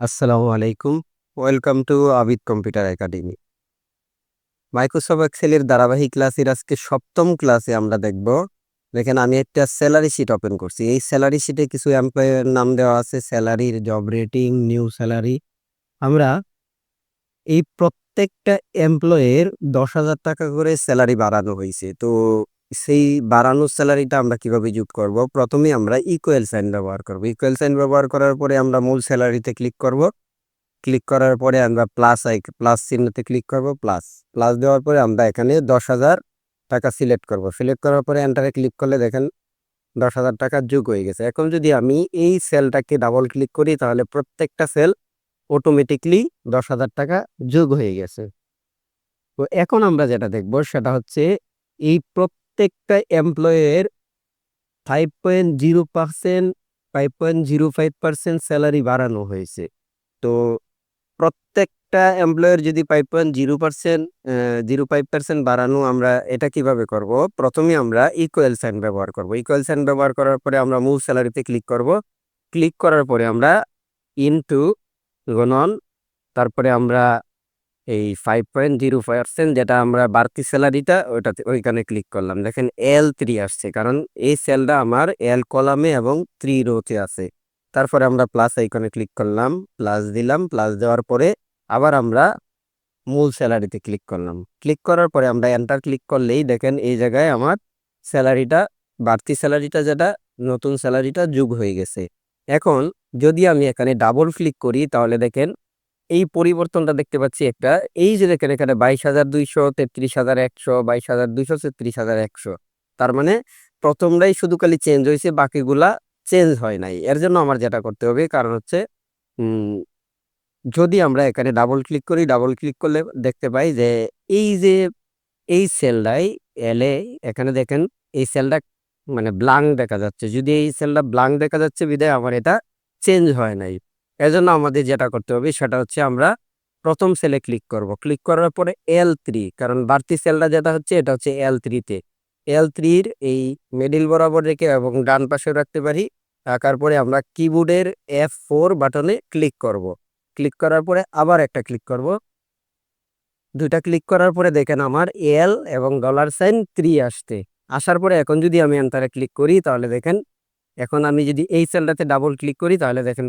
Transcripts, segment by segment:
আসসালামু আলাইকুম। Welcome to Abid computer academy Microsoft এক্সেলের ধারাবাহিক ক্লাসের আজকে সপ্তম ক্লাসে আমরা দেখব। দেখেন, আমি একটা স্যালারি শিট ওপেন করছি। এই স্যালারি শিটে কিছু এমপ্লয়ের নাম দেওয়া আছে। স্যালারির জব রেটিং নিউ স্যালারি আমরা এই প্রত্যেকটা এমপ্লয়ের দশ হাজার টাকা করে স্যালারি বাড়ানো হয়েছে। তো সেই বাড়ানো স্যালারিটা আমরা কীভাবে যোগ করব? প্রথমে আমরা ইকুয়াল সাইন ব্যবহার করব। ইকুয়াল সাইন ব্যবহার করার পরে আমরা মূল স্যালারিতে ক্লিক করব। ক্লিক করার পরে আমরা প্লাস আই প্লাস চিহ্নতে ক্লিক করব প্লাস প্লাস দেওয়ার পরে আমরা এখানে দশ হাজার টাকা সিলেক্ট করব। সিলেক্ট করার পরে এন্টারে ক্লিক করলে দেখেন দশ হাজার টাকা যোগ হয়ে গেছে। এখন যদি আমি এই সেলটাকে ডাবল ক্লিক করি, তাহলে প্রত্যেকটা সেল অটোমেটিকলি দশ হাজার টাকা যোগ হয়ে গেছে। তো এখন আমরা যেটা দেখব, সেটা হচ্ছে এই প্রত্যেকটা এমপ্লয়ের five point zero percent five point zero five percent salary বাড়ানো হয়েছে। তো প্রত্যেকটা এমপ্লয়ের যদি five point zero percent zero five percent বাড়ানো আমরা এটা কীভাবে করব? প্রথমে আমরা ইকুয়াল সাইন ব্যবহার করব। ইকুয়াল সাইন ব্যবহার করার পরে আমরা মূল স্যালারিতে ক্লিক করব। ক্লিক করার পরে আমরা ইনটু গণন তারপরে আমরা এই ফাইভ পয়েন্ট জিরো পার্সেন্ট যেটা আমরা বাড়তি স্যালারিটা ওইটাতে, ওইখানে ক্লিক করলাম। দেখেন এল থ্রি আসছে, কারণ এই সেলটা আমার এল কলামে এবং থ্রি রোতে আছে। তারপরে আমরা প্লাস আইকনে ক্লিক করলাম প্লাস দিলাম প্লাস দেওয়ার পরে আবার আমরা মূল স্যালারিতে ক্লিক করলাম। ক্লিক করার পরে আমরা এন্টার ক্লিক করলেই দেখেন এই জায়গায় আমার স্যালারিটা বাড়তি স্যালারিটা যেটা, নতুন স্যালারিটা যোগ হয়ে গেছে। এখন যদি আমি এখানে ডাবল ক্লিক করি, তাহলে দেখেন এই পরিবর্তনটা দেখতে পাচ্ছি একটা। এই যে দেখেন এখানে বাইশ হাজার দুইশো, তেত্রিশ হাজার একশো, বাইশ হাজার দুইশো, তেত্রিশ হাজার একশো। তার মানে প্রথমটাই শুধু খালি চেঞ্জ হয়েছে, বাকিগুলা চেঞ্জ হয় নাই। এর জন্য আমার যেটা করতে হবে কারণ হচ্ছে যদি আমরা এখানে ডাবল ক্লিক করি ডাবল ক্লিক করলে দেখতে পাই যে এই যে, এই সেলটাই এলে এখানে দেখেন এই সেলটা মানে ব্লাং দেখা যাচ্ছে। যদি এই সেলটা ব্লাং দেখা যাচ্ছে বিদায় আমার এটা চেঞ্জ হয় নাই। এজন্য আমাদের যেটা করতে হবে সেটা হচ্ছে আমরা প্রথম সেলে ক্লিক করব। ক্লিক করার পরে এল থ্রি কারণ বাড়তি সেলটা যেটা হচ্ছে এটা হচ্ছে এল থ্রিতে এল থ্রির এই মিডিল বরাবর রেখে এবং ডান পাশে রাখতে পারি। রাখার পরে আমরা কিবোর্ডের এফ ফোর বাটনে ক্লিক করব। ক্লিক করার পরে আবার একটা ক্লিক করব। দুইটা ক্লিক করার পরে দেখেন আমার এল এবং ডলার সাইন থ্রি আসতে আসার পরে এখন যদি আমি এন্টারে ক্লিক করি তাহলে দেখেন, এখন আমি যদি এই সেলটাতে ডাবল ক্লিক করি তাহলে দেখেন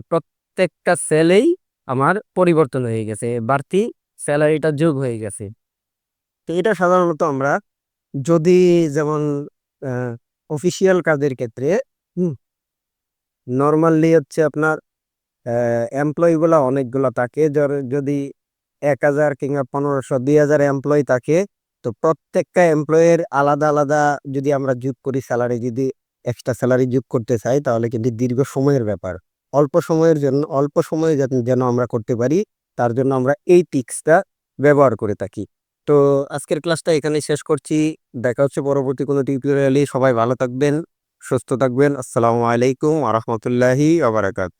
প্রত্যেকটা সেলেই আমার পরিবর্তন হয়ে গেছে, বাড়তি স্যালারিটা যোগ হয়ে গেছে। তো এটা সাধারণত আমরা যদি যেমন অফিসিয়াল কাজের ক্ষেত্রে নর্মালি হচ্ছে আপনার এমপ্লয়িগুলো অনেকগুলো থাকে। যদি এক হাজার কিংবা পনেরোশো, দুই হাজার এমপ্লয়ি থাকে, তো প্রত্যেকটা এমপ্লয়ের আলাদা আলাদা যদি আমরা যোগ করি স্যালারি যদি এক্সট্রা স্যালারি যোগ করতে চাই, তাহলে কিন্তু দীর্ঘ সময়ের ব্যাপার। অল্প সময়ের জন্য, অল্প সময়ে যেন আমরা করতে পারি, তার জন্য আমরা এই টিক্সটা ব্যবহার করে থাকি। তো আজকের ক্লাসটা এখানে শেষ করছি। দেখা হচ্ছে পরবর্তী কোনো টিউটোরিয়ালে সবাই ভালো থাকবেন, সুস্থ থাকবেন। আসসালামু আলাইকুম আ রহমতুল্লাহি আবরাকাত